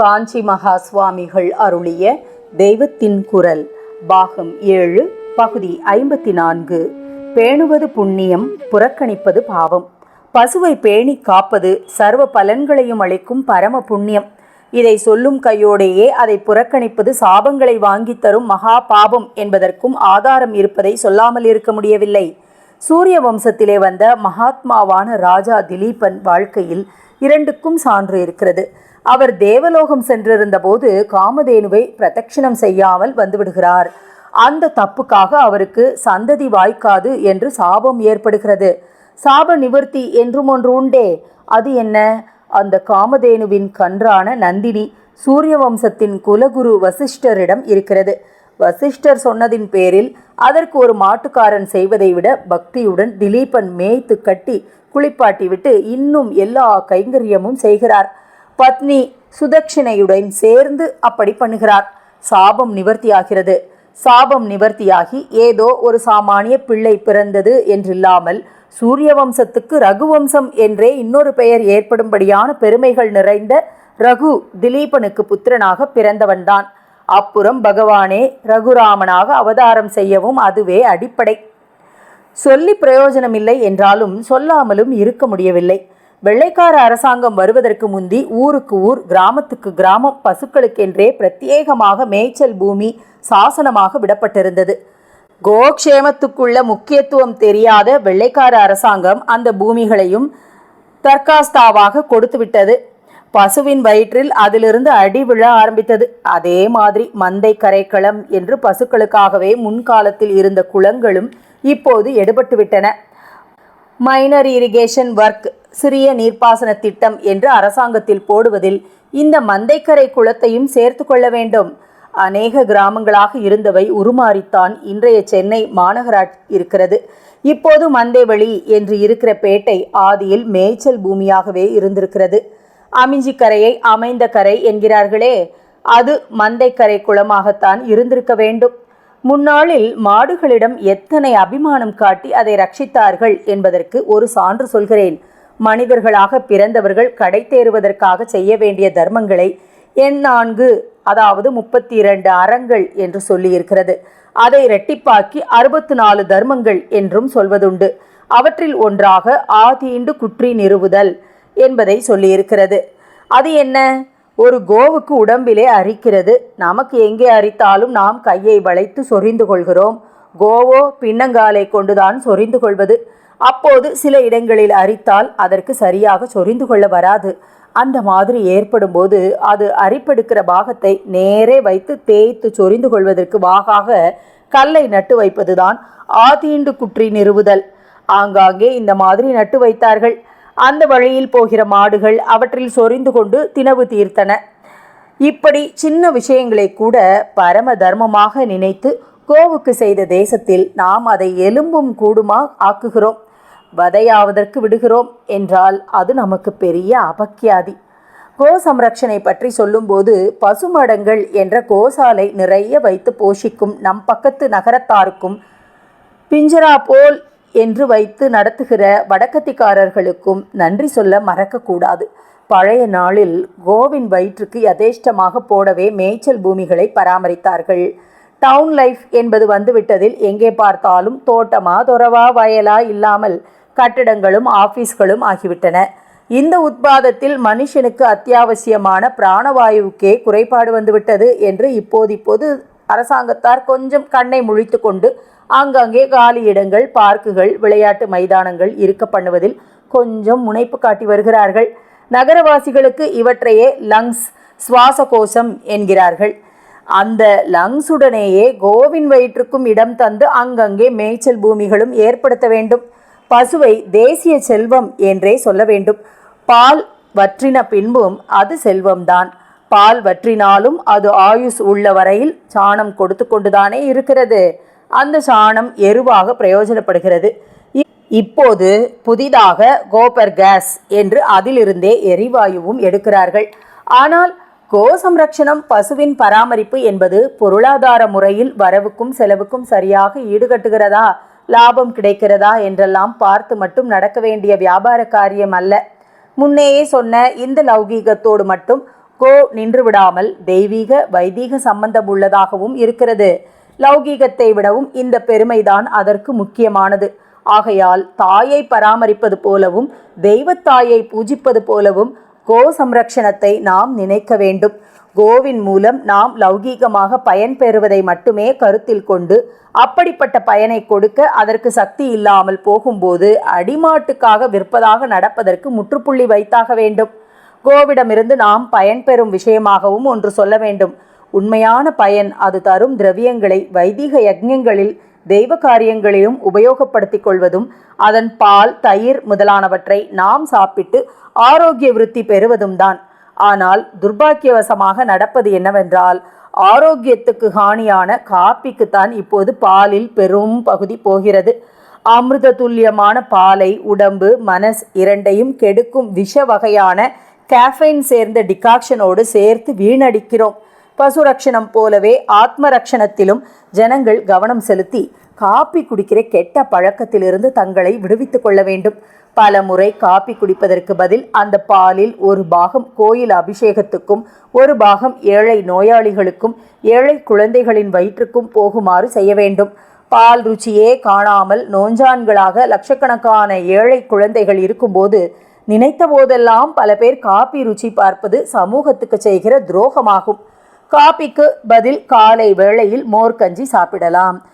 காஞ்சி மகா சுவாமிகள் அருளிய தெய்வத்தின் குரல் பாகம் ஏழு பகுதி ஐம்பத்தி நான்கு. பேணுவது புண்ணியம் புறக்கணிப்பது பாவம். பசுவை பேணி காப்பது சர்வ பலன்களையும் அளிக்கும் பரம புண்ணியம். இதை சொல்லும் கையோடையே அதை புறக்கணிப்பது சாபங்களை வாங்கி தரும் மகா பாபம் என்பதற்கும் ஆதாரம் இருப்பதை சொல்லாமல் இருக்க முடியவில்லை. சூரிய வம்சத்திலே வந்த மகாத்மாவான ராஜா திலீபன் வாழ்க்கையில் இரண்டுக்கும் சான்று இருக்கிறது. அவர் தேவலோகம் சென்றிருந்த போது காமதேனுவை பிரதட்சிணம் செய்யாமல் வந்துவிடுகிறார். அந்த தப்புக்காக அவருக்கு சந்ததி வாய்க்காது என்று சாபம் ஏற்படுகிறது. சாப நிவர்த்தி என்றும் ஒன்று உண்டே. அது என்ன? அந்த காமதேனுவின் கன்றான நந்தினி சூரிய வம்சத்தின் குலகுரு வசிஷ்டரிடம் இருக்கிறது. வசிஷ்டர் சொன்னதின் பேரில் அதற்கு ஒரு மாட்டுக்காரன் செய்வதை விட பக்தியுடன் திலீபன் மேய்த்து கட்டி குளிப்பாட்டிவிட்டு இன்னும் எல்லா கைங்கரியமும் செய்கிறார். பத்னி சுதட்சிணையுடன் சேர்ந்து அப்படி பண்ணுகிறார். சாபம் நிவர்த்தியாகிறது. சாபம் நிவர்த்தியாகி ஏதோ ஒரு சாமானிய பிள்ளை பிறந்தது என்றில்லாமல் சூரிய வம்சத்துக்கு ரகுவம்சம் என்றே இன்னொரு பெயர் ஏற்படும்படியான பெருமைகள் நிறைந்த ரகு திலீபனுக்கு புத்திரனாக பிறந்தவன்தான். அப்புறம் பகவானே ரகுராமனாக அவதாரம் செய்யவும் அதுவே அடிப்படை. சொல்லி பிரயோஜனமில்லை என்றாலும் சொல்லாமலும் இருக்க முடியவில்லை. வெள்ளைக்கார அரசாங்கம் வருவதற்கு முந்தி ஊருக்கு ஊர் கிராமத்துக்கு கிராமம் பசுக்களுக்கென்றே பிரத்யேகமாக மேய்ச்சல் பூமி சாசனமாக விடப்பட்டிருந்தது. கோக்ஷேமத்துக்குள்ள முக்கியத்துவம் தெரியாத வெள்ளைக்கார அரசாங்கம் அந்த பூமிகளையும் தர்காஸ்தாவாக கொடுத்துவிட்டது. பசுவின் வயிற்றில் அதிலிருந்து அடி விழ ஆரம்பித்தது. அதே மாதிரி மந்தை கரைக்களம் என்று பசுக்களுக்காகவே முன்காலத்தில் இருந்த குளங்களும் இப்போது எடுபட்டுவிட்டன மைனர் இரிகேஷன் ஒர்க் சிறிய நீர்ப்பாசன திட்டம் என்று அரசாங்கத்தில் போடுவதில் இந்த மந்தைக்கரை குளத்தையும் சேர்த்து கொள்ள வேண்டும். அநேக கிராமங்களாக இருந்தவை உருமாறித்தான் இன்றைய சென்னை மாநகராட்சி இருக்கிறது. இப்போது மந்தைவெளி என்று இருக்கிற பேட்டை ஆதியில் மேய்ச்சல் பூமியாகவே இருந்திருக்கிறது. அமிஞ்சி கரையை அமைந்த கரை என்கிறார்களே. அது மந்தைக்கரை குளமாகத்தான் இருந்திருக்க வேண்டும். முன்னாளில் மாடுகளிடம் எத்தனை அபிமானம் காட்டி அதை ரட்சித்தார்கள் என்பதற்கு ஒரு சான்று சொல்கிறேன். மனிதர்களாக பிறந்தவர்கள் கடை தேறுவதற்காக செய்ய வேண்டிய தர்மங்களை எண் நான்கு அதாவது முப்பத்தி இரண்டு அறங்கள் என்று சொல்லியிருக்கிறது. அதை இரட்டிப்பாக்கி அறுபத்து நாலு தர்மங்கள் என்றும் சொல்வதுண்டு. அவற்றில் ஒன்றாக ஆதீண்டு குற்றி நிறுவுதல் என்பதை சொல்லியிருக்கிறது. அது என்ன? ஒரு கோவுக்கு உடம்பிலே அரிக்கிறது. நமக்கு எங்கே அரித்தாலும் நாம் கையை வளைத்து சொரிந்து கொள்கிறோம். கோவோ பின்னங்காலை கொண்டுதான் சொரிந்து கொள்வது. அப்போது சில இடங்களில் அரித்தால் அதற்கு சரியாக சொரிந்து கொள்ள வராது. அந்த மாதிரி ஏற்படும் போது அது அரிப்பெடுக்கிற பாகத்தை நேரே வைத்து தேய்த்து சொரிந்து கொள்வதற்கு வாகாக கல்லை நட்டு வைப்பதுதான் ஆதீண்டு குற்றி நிறுவுதல். ஆங்காங்கே இந்த மாதிரி நட்டு வைத்தார்கள். அந்த வழியில் போகிற மாடுகள் அவற்றில் சொரிந்து கொண்டு தினவு தீர்த்தன. இப்படி சின்ன விஷயங்களை கூட பரம தர்மமாக நினைத்து கோவுக்கு செய்த தேசத்தில் நாம் அதை எலும்பும் கூடுமா ஆக்குகிறோம். வதையாவதற்கு விடுகிறோம் என்றால் அது நமக்கு பெரிய அபக்கியாதி. கோ சம்ரக்ஷனை பற்றி சொல்லும்போது பசுமடங்கள் என்ற கோசாலை நிறைய வைத்து போஷிக்கும் நம் பக்கத்து நகரத்தாருக்கும் பிஞ்சரா போல் என்று வைத்து நடத்துகிற வடக்கத்திக்காரர்களுக்கும் நன்றி சொல்ல மறக்கக்கூடாது. பழைய நாளில் கோவின் வயிற்றுக்கு யதேஷ்டமாக போடவே மேய்ச்சல் பூமிகளை பராமரித்தார்கள். டவுன் லைஃப் என்பது வந்துவிட்டதில் எங்கே பார்த்தாலும் தோட்டமா துறவா வயலா இல்லாமல் கட்டிடங்களும் ஆஃபீஸ்களும் ஆகிவிட்டன. இந்த உத்பாதத்தில் மனுஷனுக்கு அத்தியாவசியமான பிராணவாயுவுக்கே குறைபாடு வந்துவிட்டது என்று இப்போது இப்போது அரசாங்கத்தார் கொஞ்சம் கண்ணை முழித்து கொண்டு ஆங்காங்கே காலி இடங்கள் பார்க்குகள் விளையாட்டு மைதானங்கள் இருக்க பண்ணுவதில் கொஞ்சம் முனைப்பு காட்டி வருகிறார்கள். நகரவாசிகளுக்கு இவற்றையே லங்ஸ் சுவாச கோஷம் என்கிறார்கள். அந்த லங்ஸுடனேயே கோவின் வயிற்றுக்கும் இடம் தந்து அங்கங்கே மேய்ச்சல் பூமிகளும் ஏற்படுத்த வேண்டும். பசுவை தேசிய செல்வம் என்றே சொல்ல வேண்டும். பால் வற்றின பின்பும் அது செல்வம்தான். பால் வற்றினாலும் அது ஆயுஸ் உள்ள வரையில் சாணம் கொடுத்து கொண்டுதானே இருக்கிறது. அந்த சாணம் எருவாக பிரயோஜனப்படுகிறது. இப்போது புதிதாக கோபர் கேஸ் என்று அதிலிருந்தே எரிவாயுவும் எடுக்கிறார்கள். ஆனால் கோ சம்ரக்ஷணம் பசுவின் பராமரிப்பு என்பது பொருளாதார முறையில் வரவுக்கும் செலவுக்கும் சரியாக ஈடுகட்டுகிறதா? லாபம் கிடைக்கிறதா? என்றெல்லாம் பார்த்து மட்டும் நடக்க வேண்டிய வியாபார காரியம் அல்ல. முன்னேயே சொன்ன இந்த லௌகீகத்தோடு மட்டும் கோ நின்று விடாமல் தெய்வீக வைதீக சம்பந்தம் உள்ளதாகவும் இருக்கிறது. லௌகீகத்தை விடவும் இந்த பெருமைதான் அதற்கு முக்கியமானது. ஆகையால் தாயை பராமரிப்பது போலவும் தெய்வத்தாயை பூஜிப்பது போலவும் கோ சம்ரக்ஷணத்தை நாம் நினைக்க வேண்டும். கோவின் மூலம் நாம் லௌகீகமாக பயன் பெறுவதை மட்டுமே கருத்தில் கொண்டு அப்படிப்பட்ட பயனை கொடுக்க அதற்கு சக்தி இல்லாமல் போகும்போது அடிமாட்டுக்காக விற்பதாக நடப்பதற்கு முற்றுப்புள்ளி வைத்தாக வேண்டும். கோவிடமிருந்து நாம் பயன் பெறும் விஷயமாகவும் ஒன்று சொல்ல வேண்டும். உண்மையான பயன் அது தரும் திரவியங்களை வைதிக யஜ்யங்களில் தெய்வ காரியங்களிலும் உபயோகப்படுத்திக் கொள்வதும் அதன் பால் தயிர் முதலானவற்றை நாம் சாப்பிட்டு ஆரோக்கிய விருத்தி பெறுவதும் தான். ஆனால் துர்பாக்கியவசமாக நடப்பது என்னவென்றால் ஆரோக்கியத்துக்கு ஹானியான காப்பிக்குத்தான் இப்போது பாலில் பெரும் பகுதி போகிறது. அமிர்த துல்லியமான பாலை உடம்பு மனஸ் இரண்டையும் கெடுக்கும் விஷ வகையான கேஃபைன் சேர்ந்த டிகாக்ஷனோடு சேர்த்து வீணடிக்கிறோம். பசு ரக்ஷணம் போலவே ஆத்ம ரக்ஷணத்திலும் ஜனங்கள் கவனம் செலுத்தி காப்பி குடிக்கிற கெட்ட பழக்கத்திலிருந்து தங்களை விடுவித்துக் கொள்ள வேண்டும். பல முறை காப்பி குடிப்பதற்கு பதில் அந்த பாலில் ஒரு பாகம் கோயில் அபிஷேகத்துக்கும் ஒரு பாகம் ஏழை நோயாளிகளுக்கும் ஏழை குழந்தைகளின் வயிற்றுக்கும் போகுமாறு செய்ய வேண்டும். பால் ருச்சியே காணாமல் நோஞ்சான்களாக லட்சக்கணக்கான ஏழை குழந்தைகள் இருக்கும்போது நினைத்த போதெல்லாம் பல பேர் காப்பி ருச்சி பார்ப்பது சமூகத்துக்கு செய்கிற துரோகமாகும். காபிக்கு பதில் காலை வேளையில் மோர்கஞ்சி சாப்பிடலாம்.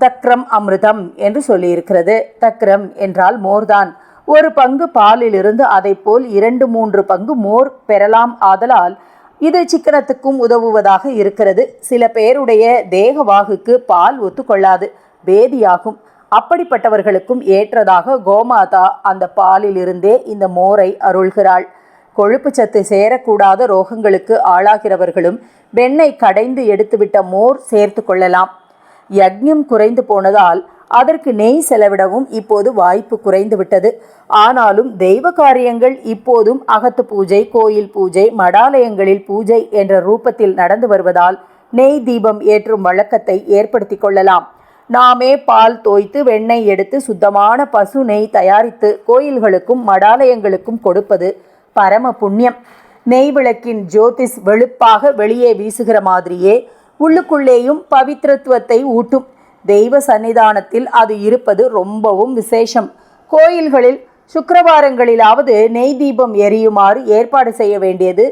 தக்ரம் அமிர்தம் என்று சொல்லியிருக்கிறது. தக்ரம் என்றால் மோர்தான். ஒரு பங்கு பாலிலிருந்து அதைப்போல் இரண்டு மூன்று பங்கு மோர் பெறலாம். ஆதலால் இது சிக்கனத்துக்கும் உதவுவதாக இருக்கிறது. சில பேருடைய தேகவாகுக்கு பால் ஒத்துக்கொள்ளாது. பேதியாகும். அப்படிப்பட்டவர்களுக்கும் ஏற்றதாக கோமாதா அந்த பாலிலிருந்தே இந்த மோரை அருள்கிறாள். கொழுப்பு சத்து சேரக்கூடாத ரோகங்களுக்கு ஆளாகிறவர்களும் வெண்ணெய் கடைந்து எடுத்துவிட்ட மோர் சேர்த்து கொள்ளலாம். யக்ஞம் குறைந்து போனதால் அதற்கு நெய் செலவிடவும் இப்போது வாய்ப்பு குறைந்து விட்டது ஆனாலும் தெய்வ காரியங்கள் இப்போதும் அகத்து பூஜை கோயில் பூஜை மடாலயங்களில் பூஜை என்ற ரூபத்தில் நடந்து வருவதால் நெய் தீபம் ஏற்றும் வழக்கத்தை ஏற்படுத்தி கொள்ளலாம். நாமே பால் தோய்த்து வெண்ணெய் எடுத்து சுத்தமான பசு நெய் தயாரித்து கோயில்களுக்கும் மடாலயங்களுக்கும் கொடுப்பது பரம புண்ணியம் நெய் விளக்கின் ஜோதிஸ் வெளுப்பாக வெளியே வீசுகிற மாதிரியே உள்ளுக்குள்ளேயும் பவித்ரத்துவத்தை ஊட்டும். தெய்வ சன்னிதானத்தில் அது இருப்பது ரொம்பவும் விசேஷம். கோயில்களில் சுக்கரவாரங்களிலாவது நெய் தீபம் எரியுமாறு ஏற்பாடு செய்ய வேண்டியது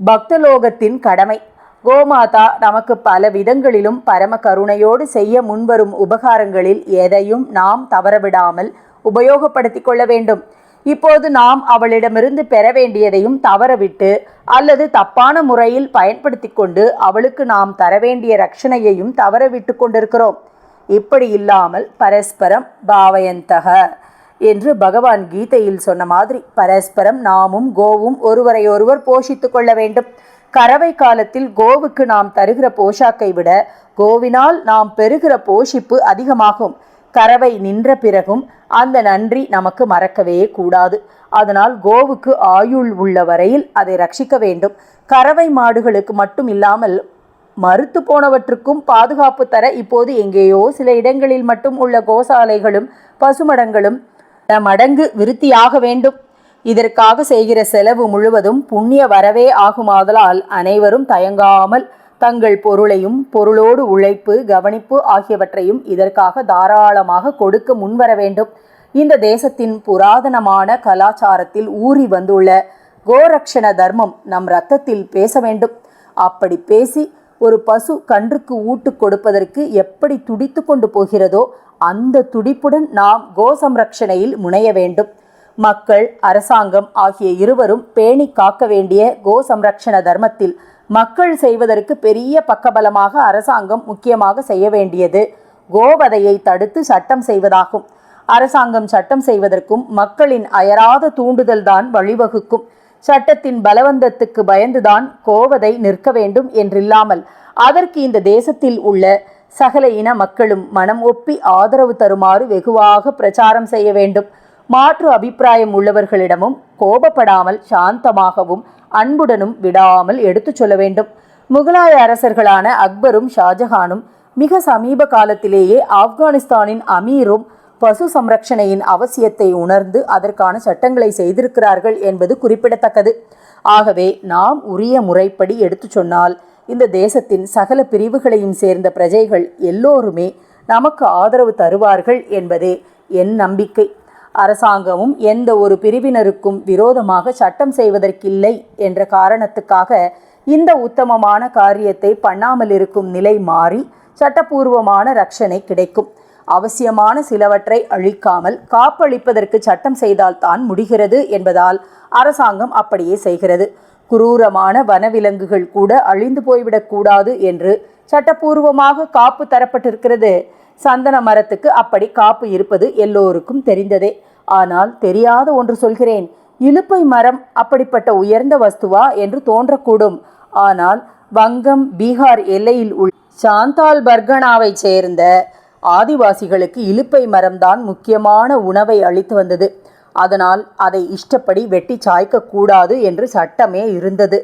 பக்தலோகத்தின் கடமை. கோமாதா நமக்கு பல விதங்களிலும் பரம கருணையோடு செய்ய முன்வரும் உபகாரங்களில் எதையும் நாம் தவறவிடாமல் உபயோகப்படுத்திக் கொள்ள வேண்டும். இப்போது நாம் அவளிடமிருந்து பெற வேண்டியதையும் தவறவிட்டு அல்லது தப்பான முறையில் பயன்படுத்தி கொண்டு அவளுக்கு நாம் தர வேண்டிய ரட்சணையையும் தவறவிட்டு கொண்டிருக்கிறோம். இப்படி இல்லாமல் பரஸ்பரம் பாவயந்தக என்று பகவான் கீதையில் சொன்ன மாதிரி பரஸ்பரம் நாமும் கோவும் ஒருவரையொருவர் போஷித்து கொள்ள வேண்டும். கறவை காலத்தில் கோவுக்கு நாம் தருகிற போஷாக்கை விட கோவினால் நாம் பெறுகிற போஷிப்பு அதிகமாகும். கறவை நின்ற பிறகும் அந்த நன்றி நமக்கு மறக்கவே கூடாது. அதனால் கோவுக்கு ஆயுள் உள்ள வரையில் அதை ரட்சிக்க வேண்டும். கறவை மாடுகளுக்கு மட்டும் இல்லாமல் மறுத்து போனவற்றுக்கும் பாதுகாப்பு தர இப்போது எங்கேயோ சில இடங்களில் மட்டும் உள்ள கோசாலைகளும் பசுமடங்களும் மடங்கு விருத்தியாக வேண்டும். இதற்காக செய்கிற செலவு முழுவதும் புண்ணிய வரவே ஆகுமாதலால் அனைவரும் தயங்காமல் தங்கள் பொருளையும் பொருளோடு உழைப்பு கவனிப்பு ஆகியவற்றையும் இதற்காக தாராளமாக கொடுக்க முன்வர வேண்டும். இந்த தேசத்தின் புராதனமான கலாச்சாரத்தில் ஊறி வந்துள்ள கோரக்ஷண தர்மம் நம் ரத்தத்தில் பேச வேண்டும். அப்படி பேசி ஒரு பசு கன்றுக்கு ஊட்டு கொடுப்பதற்கு எப்படி துடித்து கொண்டு போகிறதோ அந்த துடிப்புடன் நாம் கோசம்ரக்ஷணையில் முனைய வேண்டும். மக்கள் அரசாங்கம் ஆகிய இருவரும் பேணி காக்க வேண்டிய கோசம்ரக்ஷண தர்மத்தில் மக்கள் செய்வதற்கு பெரிய பக்கபலமாக அரசாங்கம் முக்கியமாக செய்ய வேண்டியது. கோவதையை தடுத்து சட்டம் செய்வதாகும். அரசாங்கம் சட்டம் செய்வதற்கும் மக்களின் அயராத தூண்டுதல் தான் வழிவகுக்கும். சட்டத்தின் பலவந்தத்துக்கு பயந்துதான் கோவதை நிற்க வேண்டும் என்றில்லாமல் அதற்கு இந்த தேசத்தில் உள்ள சகல இன மக்களும் மனம் ஒப்பி ஆதரவு தருமாறு வெகுவாக பிரச்சாரம் செய்ய வேண்டும். மாற்று அபிப்பிராயம் உள்ளவர்களிடமும் கோபப்படாமல் சாந்தமாகவும் அன்புடனும் விடாமல் எடுத்துச் சொல்ல வேண்டும். முகலாய அரசர்களான அக்பரும் ஷாஜஹானும் மிக சமீப காலத்திலேயே ஆப்கானிஸ்தானின் அமீரும் பசு சம்ரக்ஷணையின் அவசியத்தை உணர்ந்து அதற்கான சட்டங்களை செய்திருக்கிறார்கள் என்பது குறிப்பிடத்தக்கது. ஆகவே நாம் உரிய முறைப்படி எடுத்துச் சொன்னால் இந்த தேசத்தின் சகல பிரிவுகளையும் சேர்ந்த பிரஜைகள் எல்லோருமே நமக்கு ஆதரவு தருவார்கள் என்பதே என் நம்பிக்கை. அரசாங்கமும் எந்த ஒரு பிரிவினருக்கும் விரோதமாக சட்டம் செய்வதற்கில்லை என்ற காரணத்துக்காக இந்த உத்தமமான காரியத்தை பண்ணாமல் இருக்கும் நிலை மாறி சட்டப்பூர்வமான ரட்சணை கிடைக்கும். அவசியமான சிலவற்றை அழிக்காமல் காப்பளிப்பதற்கு சட்டம் செய்தால்தான் முடிகிறது என்பதால் அரசாங்கம் அப்படியே செய்கிறது. குரூரமான வனவிலங்குகள் கூட அழிந்து போய்விடக்கூடாது என்று சட்டப்பூர்வமாக காப்பு தரப்பட்டிருக்கிறது. சந்தன மரத்துக்கு அப்படி காப்பு இருப்பது எல்லோருக்கும் தெரிந்ததே. ஆனால் தெரியாத ஒன்று சொல்கிறேன். இலுப்பை மரம் அப்படிப்பட்ட உயர்ந்த வஸ்துவா என்று தோன்றக்கூடும். ஆனால் வங்கம் பீகார் எல்லையில் உள்ள சாந்தால் பர்கனாவைச் சேர்ந்த ஆதிவாசிகளுக்கு இலுப்பை மரம்தான் முக்கியமான உணவை அளித்து வந்தது. அதனால் அதை இஷ்டப்படி வெட்டி சாய்க்கக்கூடாது என்று சட்டமே இருந்தது.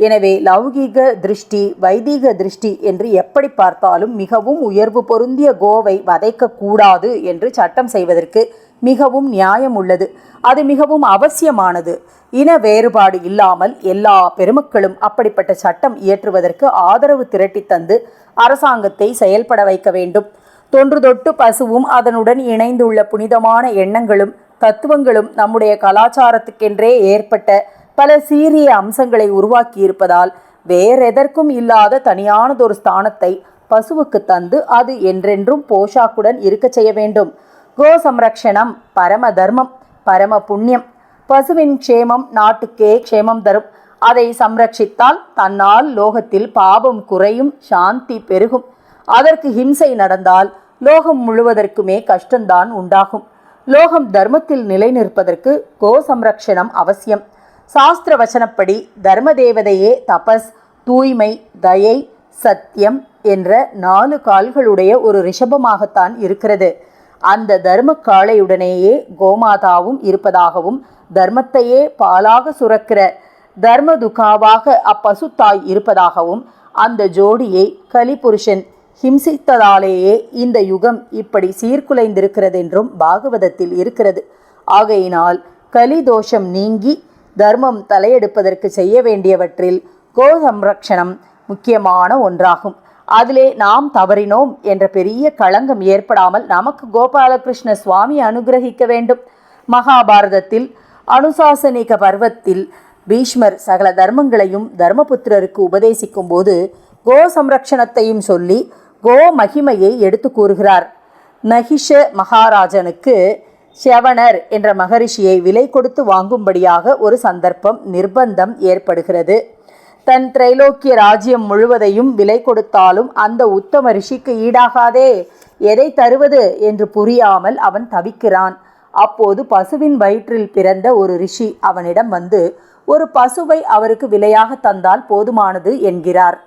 எனவே லௌகீக திருஷ்டி வைதீக திருஷ்டி என்று எப்படி பார்த்தாலும் மிகவும் உயர்வு பொருந்திய கோவை வதைக்கக்கூடாது என்று சட்டம் செய்வதற்கு மிகவும் நியாயம் உள்ளது. அது மிகவும் அவசியமானது. இன வேறுபாடு இல்லாமல் எல்லா பெருமக்களும் அப்படிப்பட்ட சட்டம் இயற்றுவதற்கு ஆதரவு திரட்டி தந்து அரசாங்கத்தை செயல்பட வைக்க வேண்டும். தொன்று தொட்டு பசுவும் அதனுடன் இணைந்துள்ள புனிதமான எண்ணங்களும் தத்துவங்களும் நம்முடைய கலாச்சாரத்துக்கென்றே ஏற்பட்ட பல சீரிய அம்சங்களை உருவாக்கியிருப்பதால் வேறெதற்கும் இல்லாத தனியானதொரு ஸ்தானத்தை பசுவுக்கு தந்து அது என்றென்றும் போஷாக்குடன் இருக்கச் செய்ய வேண்டும். கோ சம்ரக்ஷணம் பரம தர்மம் பரம புண்ணியம். பசுவின் க்ஷேமம் நாட்டுக்கே க்ஷேமம் தரும். அதை சம்ரட்சித்தால் தன்னால் லோகத்தில் பாபம் குறையும் சாந்தி பெருகும். அதற்கு ஹிம்சை நடந்தால் லோகம் முழுவதற்குமே கஷ்டம்தான் உண்டாகும். லோகம் தர்மத்தில் நிலை நிற்பதற்கு கோ சம்ரக்ஷணம் அவசியம். சாஸ்திர வச்சனப்படி தர்ம தேவதையே தபஸ் தூய்மை தயை சத்தியம் என்ற நாலு கால்களுடைய ஒரு ரிஷபமாகத்தான் இருக்கிறது. அந்த தர்ம காளையுடனேயே கோமாதாவும் இருப்பதாகவும் தர்மத்தையே பாலாக சுரக்கிற தர்ம துகாவாக அப்பசுத்தாய் இருப்பதாகவும் அந்த ஜோடியை கலிபுருஷன் ஹிம்சித்ததாலேயே இந்த யுகம் இப்படி சீர்குலைந்திருக்கிறதென்றும் பாகவதத்தில் இருக்கிறது. ஆகையினால் கலி தோஷம் நீங்கி தர்மம் தலையெடுப்பதற்கு செய்ய வேண்டியவற்றில் கோ சம்ரக்ஷணம் முக்கியமான ஒன்றாகும். அதிலே நாம் தவறினோம் என்ற பெரிய களங்கம் ஏற்படாமல் நமக்கு கோபாலகிருஷ்ண சுவாமி அனுகிரகிக்க வேண்டும். மகாபாரதத்தில் அனுசாசனிக பர்வத்தில் பீஷ்மர் சகல தர்மங்களையும் தர்மபுத்திரருக்கு உபதேசிக்கும் போது கோ சம்ரக்ஷணத்தையும் சொல்லி கோ மகிமையை எடுத்து கூறுகிறார். நகிஷ மகாராஜனுக்கு செவணர் என்ற மகரிஷியை விலை கொடுத்து வாங்கும்படியாக ஒரு சந்தர்ப்பம் நிர்பந்தம் ஏற்படுகிறது. தன் திரைலோக்கிய ராஜ்யம் முழுவதையும் விலை கொடுத்தாலும் அந்த உத்தம ரிஷிக்கு ஈடாகாதே. எதை தருவது என்று புரியாமல் அவன் தவிக்கிறான். அப்போது பசுவின் வயிற்றில் பிறந்த ஒரு ரிஷி அவனிடம் வந்து ஒரு பசுவை அவருக்கு விலையாக தந்தால் போதுமானது என்கிறார்.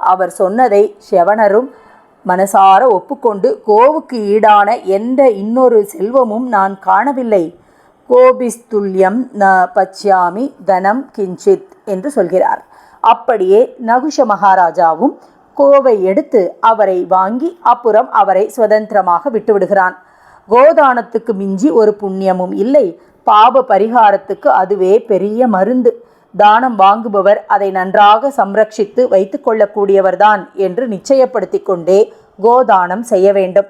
அவர் சொன்னதை செவணரும் மனசார ஒப்புக்கொண்டு கோவுக்கு ஈடான எந்த இன்னொரு செல்வமும் நான் காணவில்லை. கோபிஸ்துல்யம் ந பச்சியாமி தனம் கிஞ்சித் என்று சொல்கிறார். அப்படியே நகுஷ மகாராஜாவும் கோவை எடுத்து அவரை வாங்கி அப்புறம் அவரை சுதந்திரமாக விட்டுவிடுகிறான். கோதானத்துக்கு மிஞ்சி ஒரு புண்ணியமும் இல்லை. பாப பரிகாரத்துக்கு அதுவே பெரிய மருந்து. தானம் வாங்குபவர் அதை நன்றாக சம்ரட்சித்து வைத்து கொள்ளக்கூடியவர்தான் என்று நிச்சயப்படுத்தி கொண்டே கோதானம் செய்ய வேண்டும்.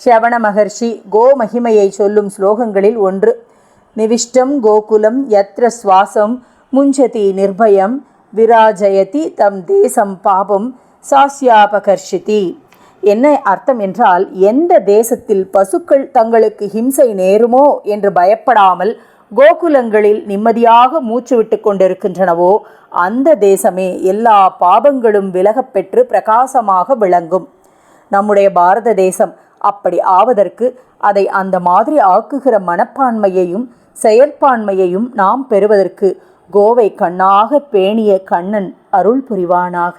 ஷவண மகர்ஷி கோ மகிமையை சொல்லும் ஸ்லோகங்களில் ஒன்று. நிவிஷ்டம் கோகுலம் யத்ர சுவாசம் முஞ்சதி நிர்பயம் விராஜயதி தம் தேசம் பாபம் சாஸ்யாபகர்ஷிதி. என்ன அர்த்தம் என்றால் எந்த தேசத்தில் பசுக்கள் தங்களுக்கு ஹிம்சை நேருமோ என்று பயப்படாமல் கோகுலங்களில் நிம்மதியாக மூச்சு விட்டு கொண்டிருக்கின்றனவோ அந்த தேசமே எல்லா பாபங்களும் விலகப் பெற்று பிரகாசமாக விளங்கும். நம்முடைய பாரத தேசம் அப்படி ஆவதற்கு அதை அந்த மாதிரி ஆக்குகிற மனப்பான்மையையும் செயற்பான்மையையும் நாம் பெறுவதற்கு கோவை கண்ணாக பேணிய கண்ணன் அருள் புரிவானாக.